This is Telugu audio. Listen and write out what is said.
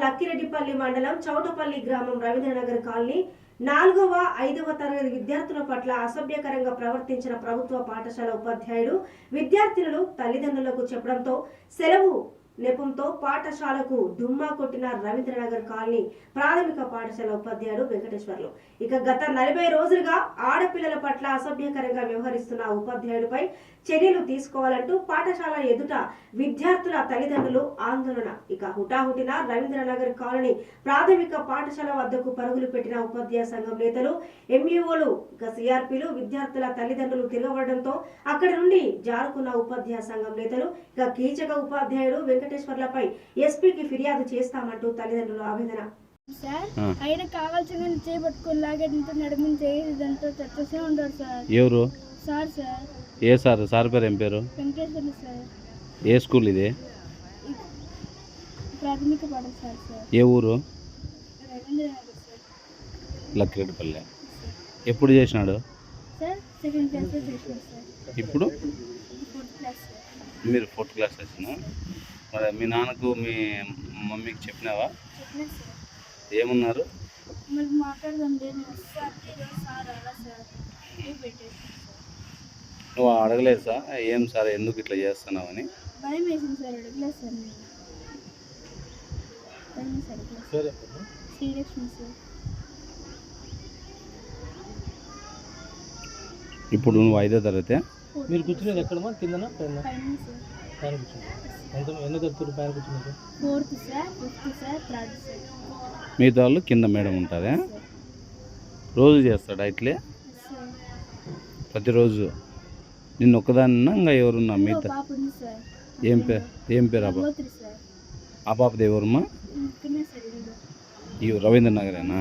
లక్కిరెడ్డిపల్లి మండలం చౌటపల్లి గ్రామం రవీంద్రనగర్ కాలనీ నాలుగవ ఐదవ తరగతి విద్యార్థుల పట్ల అసభ్యకరంగా ప్రవర్తించిన ప్రభుత్వ పాఠశాల ఉపాధ్యాయుడు విద్యార్థినులు తల్లిదండ్రులకు చెప్పడంతో సెలవు నెపంతో పాఠశాలకు దుమ్మా కొట్టిన రవీంద్రనగర్ కాలనీ ప్రాథమిక పాఠశాల ఉపాధ్యాయుడు వెంకటేశ్వర్లు. ఇక గత నలభై రోజులుగా ఆడపిల్లల పట్ల అసభ్యకరంగా వ్యవహరిస్తున్న ఉపాధ్యాయుడిపై చర్యలు తీసుకోవాలంటూ పాఠశాల ఎదుట విద్యార్థుల తల్లిదండ్రులు ఆందోళన. ఇక హుటాహుటిన రవీంద్రనగర్ కాలనీ ప్రాథమిక పాఠశాల వద్దకు పరుగులు పెట్టిన ఉపాధ్యాయ సంఘం నేతలు ఎంఈఓలు ఇక సిఆర్పీలు విద్యార్థుల తల్లిదండ్రులు తిరగబడడంతో అక్కడి నుండి జారుకున్న ఉపాధ్యాయ సంఘం నేతలు ఇక కీచక ఉపాధ్యాయుడు వెంకటేశ్వర్లపై ఎస్పీకి ఫిర్యాదు చేస్తామంటూ తల్లిదండ్రులు ఆవేదన. సార్. ఆయన కావాల్సిన చేపట్టుకుని లాగేదంతా ఉంటాడు సార్. ఎవరు? Sir sir. ఏ సార్? సార్ పేరు ఏం పేరు? వెంకటేశ్వర సార్. ఏ స్కూల్ ఇది? ప్రాథమిక పాఠశాల సార్ ఏ ఊరు? లక్కిరెడ్డిపల్లె. ఎప్పుడు చేసినాడు? సార్ సెకండ్ క్లాస్లో చేసినాం సార్. ఇప్పుడు? మీరు ఫోర్త్ క్లాస్ వచ్చిన మరి మీ నాన్నకు మీ మమ్మీకి చెప్పినావా? ఏమన్నారు? నువ్వు అడగలేదు సార్ ఏం సార్ ఎందుకు ఇట్లా శ్రీలక్ష్మి సార్. ఇప్పుడు నువ్వు ఐదో తరగతి? మీరు కూర్చునేది ఎక్కడమా కిందనా? పైన? పైన కూర్చున్నారు. ఎంత ఎన్ని తరగతులు పైన కూర్చున్నారు? Fourth sir fifth sir third sir. మిగతా వాళ్ళు కింద మేడం ఉంటుందా రోజు చేస్తాడా ఇట్లే? ప్రతిరోజు? నిన్ను ఒక్కదాన్న? ఇంకా ఎవరున్నా మిగతా? ఏం పేరు ఏం పేరు ఆ పాప? గోత్రి సార్. ఆ పాపది ఎవరమ్మా? ఈ రవీంద్ర నగరేనా